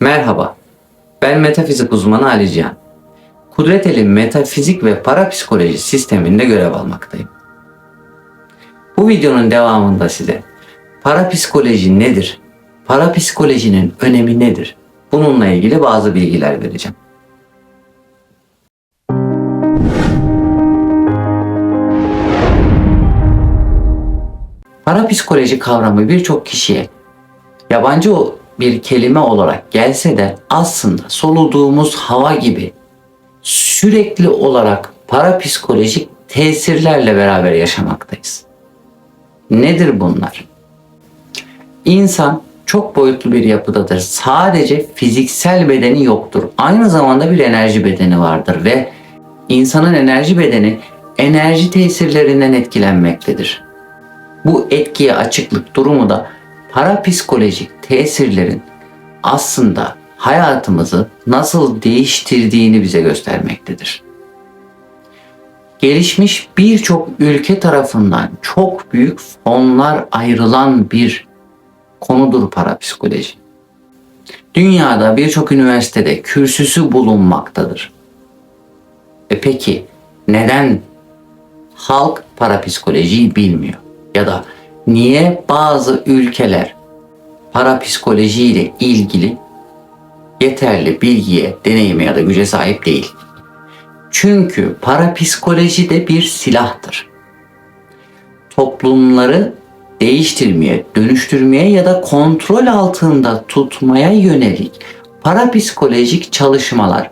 Merhaba, ben metafizik uzmanı Ali Cihan. Kudreteli Metafizik ve Parapsikoloji sisteminde görev almaktayım. Bu videonun devamında size parapsikoloji nedir, parapsikolojinin önemi nedir, bununla ilgili bazı bilgiler vereceğim. Parapsikoloji kavramı birçok kişiye yabancı bir kelime olarak gelse de aslında soluduğumuz hava gibi sürekli olarak parapsikolojik tesirlerle beraber yaşamaktayız. Nedir bunlar? İnsan çok boyutlu bir yapıdadır. Sadece fiziksel bedeni yoktur. Aynı zamanda bir enerji bedeni vardır ve insanın enerji bedeni enerji tesirlerinden etkilenmektedir. Bu etkiye açıklık durumu da parapsikolojik tesirlerin aslında hayatımızı nasıl değiştirdiğini bize göstermektedir. Gelişmiş birçok ülke tarafından çok büyük fonlar ayrılan bir konudur parapsikoloji. Dünyada birçok üniversitede kürsüsü bulunmaktadır. E peki neden halk parapsikolojiyi bilmiyor? Ya da niye bazı ülkeler parapsikoloji ile ilgili yeterli bilgiye, deneyime ya da güce sahip değil? Çünkü parapsikoloji de bir silahtır. Toplumları değiştirmeye, dönüştürmeye ya da kontrol altında tutmaya yönelik parapsikolojik çalışmalar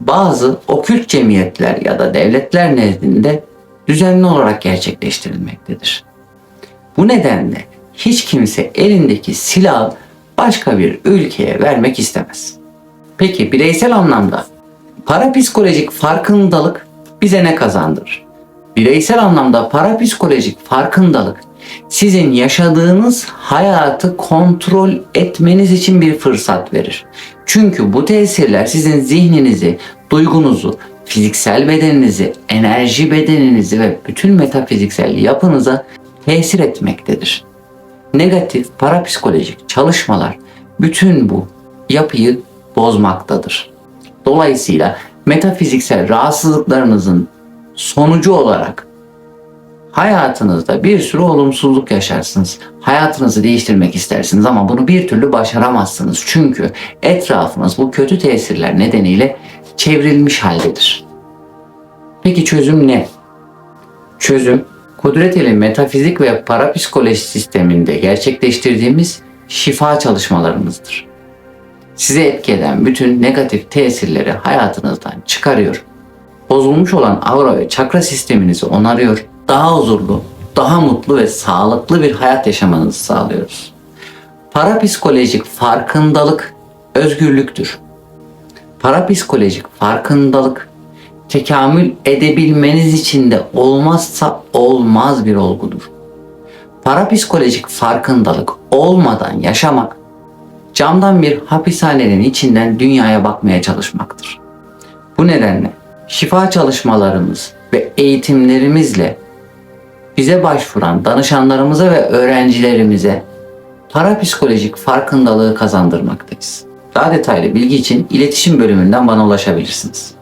bazı okült cemiyetler ya da devletler nezdinde düzenli olarak gerçekleştirilmektedir. Bu nedenle hiç kimse elindeki silahı başka bir ülkeye vermek istemez. Peki bireysel anlamda parapsikolojik farkındalık bize ne kazandırır? Bireysel anlamda parapsikolojik farkındalık sizin yaşadığınız hayatı kontrol etmeniz için bir fırsat verir. Çünkü bu tesirler sizin zihninizi, duygunuzu, fiziksel bedeninizi, enerji bedeninizi ve bütün metafiziksel yapınıza tesir etmektedir. Negatif parapsikolojik çalışmalar bütün bu yapıyı bozmaktadır. Dolayısıyla metafiziksel rahatsızlıklarınızın sonucu olarak hayatınızda bir sürü olumsuzluk yaşarsınız. Hayatınızı değiştirmek istersiniz ama bunu bir türlü başaramazsınız. Çünkü etrafınız bu kötü tesirler nedeniyle çevrilmiş haldedir. Peki çözüm ne? Çözüm Kudreteli metafizik ve parapsikoloji sisteminde gerçekleştirdiğimiz şifa çalışmalarımızdır. Size etki bütün negatif tesirleri hayatınızdan çıkarıyor. Bozulmuş olan aura ve çakra sisteminizi onarıyor. Daha huzurlu, daha mutlu ve sağlıklı bir hayat yaşamanızı sağlıyoruz. Parapsikolojik farkındalık özgürlüktür. Parapsikolojik farkındalık tekamül edebilmeniz için de olmazsa olmaz bir olgudur. Parapsikolojik farkındalık olmadan yaşamak camdan bir hapishanenin içinden dünyaya bakmaya çalışmaktır. Bu nedenle şifa çalışmalarımız ve eğitimlerimizle bize başvuran danışanlarımıza ve öğrencilerimize parapsikolojik farkındalığı kazandırmaktayız. Daha detaylı bilgi için iletişim bölümünden bana ulaşabilirsiniz.